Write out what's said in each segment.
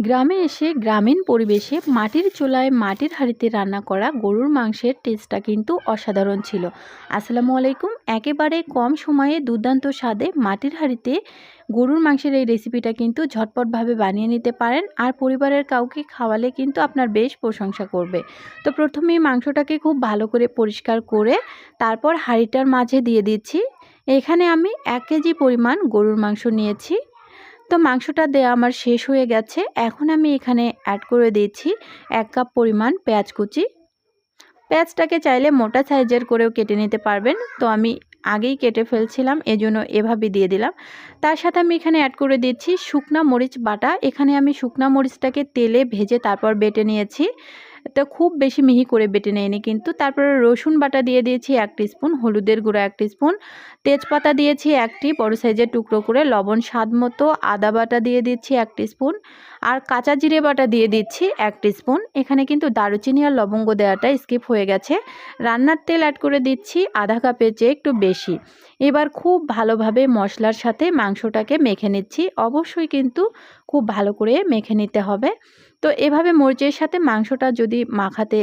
গ্রামে এসে গ্রামীণ পরিবেশে মাটির চুলায় মাটির হাঁড়িতে রান্না করা গরুর মাংসের টেস্টটা কিন্তু অসাধারণ ছিল। আসসালামু আলাইকুম। একেবারে কম সময়ে দুর্দান্ত স্বাদে মাটির হাঁড়িতে গরুর মাংসের এই রেসিপিটা কিন্তু ঝটপটভাবে বানিয়ে নিতে পারেন আর পরিবারের কাউকে খাওয়ালে কিন্তু আপনার বেশ প্রশংসা করবে। তো প্রথমেই মাংসটাকে খুব ভালো করে পরিষ্কার করে তারপর হাঁড়িটার মাঝে দিয়ে দিচ্ছি। এখানে আমি এক কেজি পরিমাণ গরুর মাংস নিয়েছি। তো মাংসটা দেওয়া আমার শেষ হয়ে গেছে। এখন আমি এখানে অ্যাড করে দিয়েছি এক কাপ পরিমাণ পেঁয়াজ কুচি। পেঁয়াজটাকে চাইলে মোটা সাইজের করেও কেটে নিতে পারবেন। তো আমি আগেই কেটে ফেলছিলাম, এজন্য এভাবে দিয়ে দিলাম। তার সাথে আমি এখানে অ্যাড করে দিচ্ছি শুকনা মরিচ বাটা। এখানে আমি শুকনা মরিচটাকে তেলে ভেজে তারপর বেটে নিয়েছি। তো খুব বেশি মিহি করে বেটে নেয়নি কিন্তু। তারপরে রসুন বাটা দিয়ে দিয়েছি এক স্পুন হলুদের গুঁড়ো এক স্পুন তেজপাতা দিয়েছি একটি, বড় সাইজের টুকরো করে লবণ স্বাদ মতো, আদা বাটা দিয়ে দিচ্ছি এক স্পুন আর কাঁচা জিরে বাটা দিয়ে দিচ্ছি এক স্পুন এখানে কিন্তু দারুচিনি আর লবঙ্গ দেওয়াটা স্কিপ হয়ে গেছে। রান্নার তেল অ্যাড করে দিচ্ছি আধা কাপের চেয়ে একটু বেশি। এবার খুব ভালোভাবে মশলার সাথে মাংসটাকে মেখে নিচ্ছি। অবশ্যই কিন্তু খুব ভালো করে মেখে নিতে হবে। তো এভাবে মরিচের সাথে মাংসটা যদি মাখাতে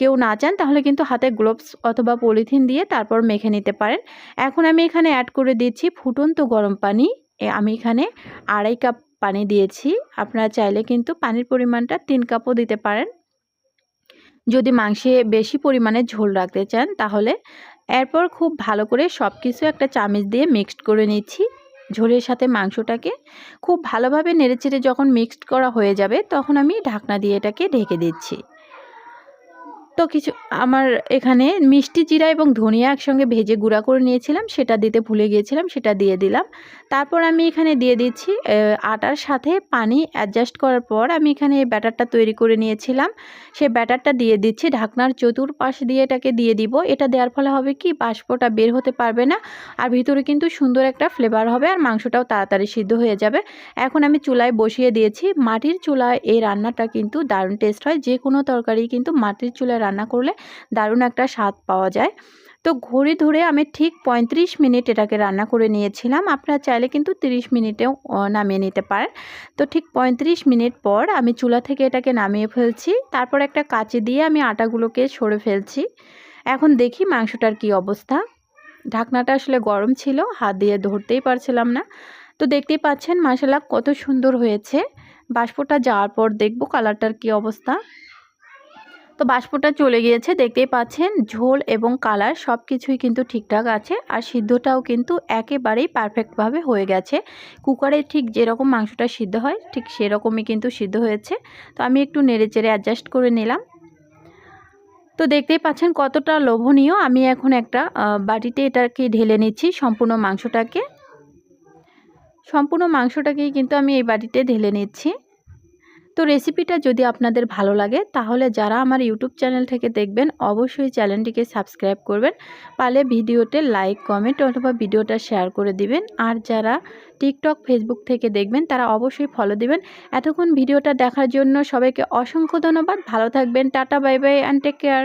কেউ না চান, তাহলে কিন্তু হাতে গ্লোভস অথবা পলিথিন দিয়ে তারপর মেখে নিতে পারেন। এখন আমি এখানে অ্যাড করে দিচ্ছি ফুটন্ত গরম পানি। আমি এখানে আড়াই কাপ পানি দিয়েছি। আপনারা চাইলে কিন্তু পানির পরিমাণটা তিন কাপও দিতে পারেন। যদি মাংসে বেশি পরিমাণে ঝোল রাখতে চান, তাহলে এরপর খুব ভালো করে সব কিছু একটা চামিচ দিয়ে মিক্সড করে নিচ্ছি। ঝোলের সাথে মাংসটাকে খুব ভালোভাবে নেড়েচেড়ে যখন মিক্সড করা হয়ে যাবে, তখন আমি ঢাকনা দিয়ে এটাকে ঢেকে দিচ্ছি। তো কিছু, আমার এখানে মিষ্টি জিরা এবং ধনিয়া একসঙ্গে ভেজে গুঁড়া করে নিয়েছিলাম, সেটা দিতে ভুলে গিয়েছিলাম, সেটা দিয়ে দিলাম। তারপর আমি এখানে দিয়ে দিচ্ছি আটার সাথে পানি অ্যাডজাস্ট করার পর আমি এখানে এই ব্যাটারটা তৈরি করে নিয়েছিলাম। সেই ব্যাটারটা দিয়ে দিচ্ছি, ঢাকনার চতুর্পাশ দিয়ে এটাকে দিয়ে দিব। এটা দেওয়ার ফলে হবে কি, বাষ্পটা বের হতে পারবে না, আর ভিতরে কিন্তু সুন্দর একটা ফ্লেভার হবে আর মাংসটাও তাড়াতাড়ি সিদ্ধ হয়ে যাবে। এখন আমি চুলায় বসিয়ে দিয়েছি, মাটির চুলায় এই রান্নাটা কিন্তু দারুণ টেস্ট হয়। যে কোনো তরকারি কিন্তু মাটির চুলায় রান্না করলে দারুণ একটা স্বাদ পাওয়া যায়। তো ঘড়ি ধরে আমি ঠিক ৩৫ মিনিট এটাকে রান্না করে নিয়েছিলাম। আপনারা চাইলে কিন্তু 30 মিনিটেও নামিয়ে নিতে পারেন। তো ঠিক ৩৫ মিনিট পর আমি চুলা থেকে এটাকে নামিয়ে ফেলছি। তারপর একটা কাঁচি দিয়ে আমি আটাগুলোকে সরে ফেলছি। এখন দেখি মাংসটার কি অবস্থা। ঢাকনাটা আসলে গরম ছিল, হাত দিয়ে ধরতেই পারছিলাম না। তো দেখতেই পাচ্ছেন মশলা কত সুন্দর হয়েছে। বাষ্পটা যাওয়ার পর দেখব কালারটার কি অবস্থা। তো বাষ্পটা চলে গিয়েছে, দেখতেই পাচ্ছেন? ঝোল এবং কালার সব কিছুই কিন্তু ঠিকঠাক আছে আর সিদ্ধটাও কিন্তু একেবারেই পারফেক্টভাবে হয়ে গেছে। কুকারে ঠিক যেরকম মাংসটা সিদ্ধ হয়, ঠিক সেরকমই কিন্তু সিদ্ধ হয়েছে। তো আমি একটু নেড়ে চেড়ে অ্যাডজাস্ট করে নিলাম। তো দেখতেই পাচ্ছেন কতটা লোভনীয়। আমি এখন একটা বাটিতে এটাকে ঢেলে নিচ্ছি সম্পূর্ণ মাংসটাকে। সম্পূর্ণ মাংসটাকেই কিন্তু আমি এই বাটিতে ঢেলে নিচ্ছি। তো রেসিপিটা যদি আপনাদের ভালো লাগে, তাহলে যারা আমার ইউটিউব চ্যানেল থেকে দেখবেন, অবশ্যই চ্যানেলটিকে সাবস্ক্রাইব করবেন। পালে ভিডিওতে লাইক কমেন্ট অথবা ভিডিওটা শেয়ার করে দিবেন। আর যারা টিকটক ফেসবুক থেকে দেখবেন, তারা অবশ্যই ফলো দিবেন। এতক্ষণ ভিডিওটা দেখার জন্য সবাইকে অসংখ্য ধন্যবাদ। ভালো থাকবেন। Tata bye bye and take care